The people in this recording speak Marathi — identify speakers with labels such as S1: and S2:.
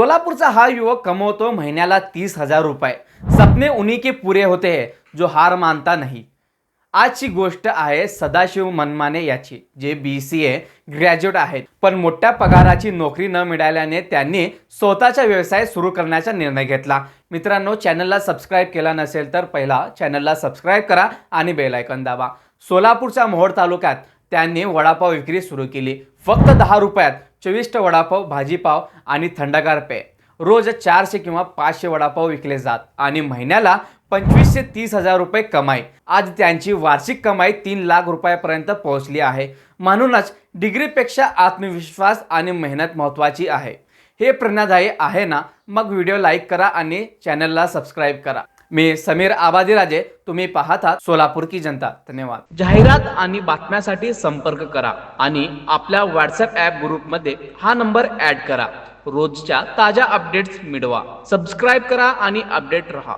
S1: सोलापूरचा हा युवक कमवतो महिन्याला तीस हजार रुपये. सपने उन्ही के पुरे होते हैं जो हार मानता नाही. आजची गोष्ट आहे सदाशिव मनमाने याची जे बी सी ए ग्रॅज्युएट आहेत. पण मोठ्या पगाराची नोकरी न मिळाल्याने त्यांनी स्वतःचा व्यवसाय सुरू करण्याचा निर्णय घेतला. मित्रांनो चॅनलला सबस्क्राईब केला नसेल तर पहिला चॅनलला सबस्क्राईब करा आणि बेल दाबा. सोलापूरच्या मोहोळ तालुक्यात त्यांनी वडापाव विक्री सुरू केली. फक्त दहा रुपयात चविष्ट वडापाव भाजीपाव आणि थंडगार पेय. रोज चारशे किंवा पाचशे वडापाव विकले जात आणि महिन्याला पंचवीस ते तीस हजार रुपये कमाई. आज त्यांची वार्षिक कमाई तीन लाख रुपयापर्यंत पोहोचली आहे. म्हणूनच डिग्रीपेक्षा आत्मविश्वास आणि मेहनत महत्त्वाची आहे. हे प्रेरणादायी आहे ना? मग व्हिडिओ लाईक करा आणि चॅनलला सबस्क्राईब करा. मी समीर आबाजीराजे तुम्ही पाहता सोलापूर की जनता. धन्यवाद. जाहिरात आणि बातम्यासाठी संपर्क करा आणि आपल्या व्हॉट्सअप ॲप ग्रुपमध्ये हा नंबर ऍड करा. रोजच्या ताज्या अपडेट्स मिळवा. सबस्क्राईब करा आणि अपडेट रहा.